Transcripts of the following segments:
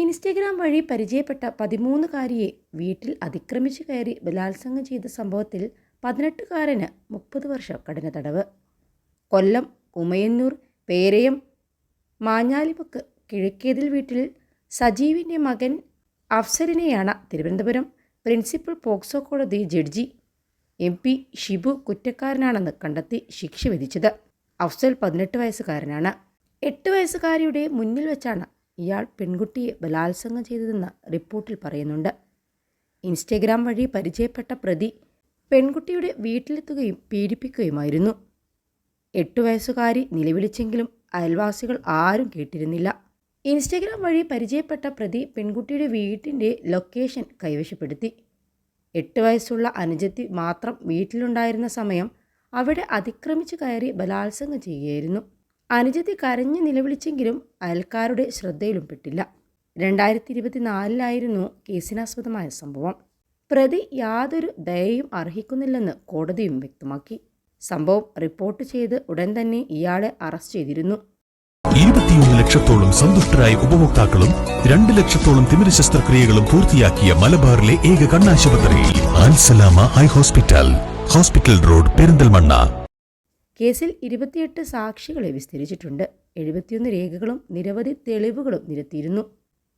Instagram വഴി പരിചയപ്പെട്ട പതിമൂന്നുകാരിയെ വീട്ടിൽ അതിക്രമിച്ചു കയറി ബലാത്സംഗം ചെയ്ത സംഭവത്തിൽ പതിനെട്ടുകാരന് മുപ്പത് വർഷം കഠിന തടവ് കൊല്ലം ഉമയന്നൂർ പേരയം മാഞ്ഞാലിമുക്ക് കിഴക്കേതിൽ വീട്ടിൽ സജീവിന്റെ മകൻ അഫ്സറിനെയാണ് തിരുവനന്തപുരം പ്രിൻസിപ്പൽ പോക്സോ കോടതി ജഡ്ജി എം പി ഷിബു കുറ്റക്കാരനാണെന്ന് കണ്ടെത്തി ശിക്ഷ വിധിച്ചത്. അഫ്സൽ പതിനെട്ട് വയസ്സുകാരനാണ്. എട്ട് വയസ്സുകാരിയുടെ മുന്നിൽ വെച്ചാണ് ഇയാൾ പെൺകുട്ടിയെ ബലാത്സംഗം ചെയ്തതെന്ന് റിപ്പോർട്ടിൽ പറയുന്നുണ്ട്. ഇൻസ്റ്റഗ്രാം വഴി പരിചയപ്പെട്ട പ്രതി പെൺകുട്ടിയുടെ വീട്ടിലെത്തുകയും പീഡിപ്പിക്കുകയുമായിരുന്നു. എട്ടു വയസ്സുകാരി നിലവിളിച്ചെങ്കിലും അയൽവാസികൾ ആരും കേട്ടിരുന്നില്ല. ഇൻസ്റ്റഗ്രാം വഴി പരിചയപ്പെട്ട പ്രതി പെൺകുട്ടിയുടെ വീട്ടിന്റെ ലൊക്കേഷൻ കൈവശപ്പെടുത്തി. എട്ട് വയസ്സുള്ള അനുജത്തി മാത്രം വീട്ടിലുണ്ടായിരുന്ന സമയം അവിടെ അതിക്രമിച്ചു കയറി ബലാത്സംഗം ചെയ്യുകയായിരുന്നു. അനുജത്തി കരഞ്ഞ് നിലവിളിച്ചെങ്കിലും അയൽക്കാരുടെ ശ്രദ്ധയിലും പെട്ടില്ല. രണ്ടായിരത്തി ഇരുപത്തിനാലിലായിരുന്നു കേസിനാസ്പദമായ സംഭവം. പ്രതി യാതൊരു ദയയും അർഹിക്കുന്നില്ലെന്ന് കോടതിയും വ്യക്തമാക്കി. സംഭവം റിപ്പോർട്ട് ചെയ്ത് ഉടൻ തന്നെ ഇയാളെ അറസ്റ്റ് ചെയ്തിരുന്നു. ഇരുപത്തിയൊന്ന് ലക്ഷത്തോളം സന്തുഷ്ടരായ ഉപഭോക്താക്കളും രണ്ട് ലക്ഷത്തോളം തിമിര ശസ്ത്രക്രിയകളും പൂർത്തിയാക്കിയ മലബാറിലെ ഏക കണ്ണാശുപത്രി Al Salama eye hospital hospital road Perinthalmanna. കേസിൽ ഇരുപത്തിയെട്ട് സാക്ഷികളെ വിസ്തരിച്ചിട്ടുണ്ട്. എഴുപത്തിയൊന്ന് രേഖകളും നിരവധി തെളിവുകളും നിരത്തിയിരുന്നു.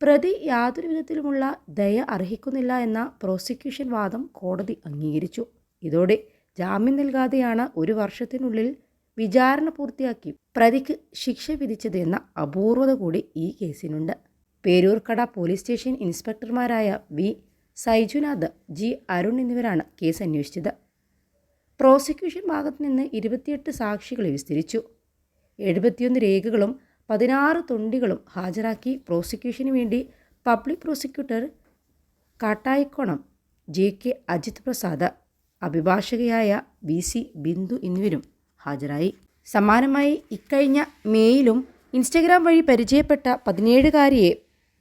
പ്രതി യാതൊരു വിധത്തിലുമുള്ള ദയ അർഹിക്കുന്നില്ല എന്ന പ്രോസിക്യൂഷൻ വാദം കോടതി അംഗീകരിച്ചു. ഇതോടെ ജാമ്യം നൽകാതെയാണ് ഒരു വർഷത്തിനുള്ളിൽ വിചാരണ പൂർത്തിയാക്കി പ്രതിക്ക് ശിക്ഷ വിധിച്ചത് എന്ന അപൂർവത കൂടി ഈ കേസിനുണ്ട്. പേരൂർക്കട പോലീസ് സ്റ്റേഷൻ ഇൻസ്പെക്ടർമാരായ വി. സൈജുനാഥ് ജി. അരുൺ എന്നിവരാണ് കേസ് അന്വേഷിച്ചത്. പ്രോസിക്യൂഷൻ ഭാഗത്ത് നിന്ന് ഇരുപത്തിയെട്ട് സാക്ഷികളെ വിസ്തരിച്ചു. എഴുപത്തിയൊന്ന് രേഖകളും പതിനാറ് തൊണ്ടികളും ഹാജരാക്കി പ്രോസിക്യൂഷന് വേണ്ടി public prosecutor Kattayikonam J K Ajith Prasad അഭിഭാഷകയായ V C Bindu എന്നിവരും ഹാജരായി. സമാനമായി ഇക്കഴിഞ്ഞ മേയിലും ഇൻസ്റ്റഗ്രാം വഴി പരിചയപ്പെട്ട പതിനേഴുകാരിയെ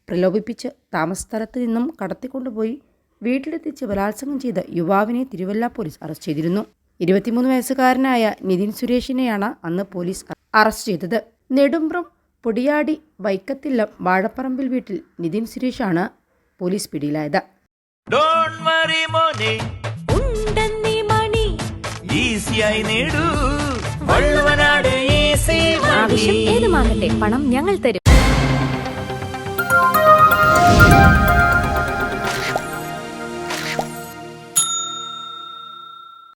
പ്രലോഭിപ്പിച്ച് താമസസ്ഥലത്ത് നിന്നും കടത്തിക്കൊണ്ടുപോയി വീട്ടിലെത്തിച്ച് ബലാത്സംഗം ചെയ്ത യുവാവിനെ തിരുവല്ല പോലീസ് അറസ്റ്റ് ചെയ്തിരുന്നു. ഇരുപത്തിമൂന്ന് വയസ്സുകാരനായ നിതിൻ സുരേഷിനെയാണ് അന്ന് പോലീസ് അറസ്റ്റ് ചെയ്തത്. നെടുമ്പ്രം പൊടിയാടി വൈക്കത്തില്ലം വാഴപ്പറമ്പിൽ വീട്ടിൽ നിതിൻ സുരേഷാണ് പോലീസ് പിടിയിലായത്. ഡോണ്ട് വറി മോനെ. ഉണ്ടെന്നീ മണി. ഈസിയായി നേടൂ. വള്ളുവനാട് ഈസി ആവശ്യം ഏതുമാകട്ടെ പണം ഞങ്ങൾ തരും.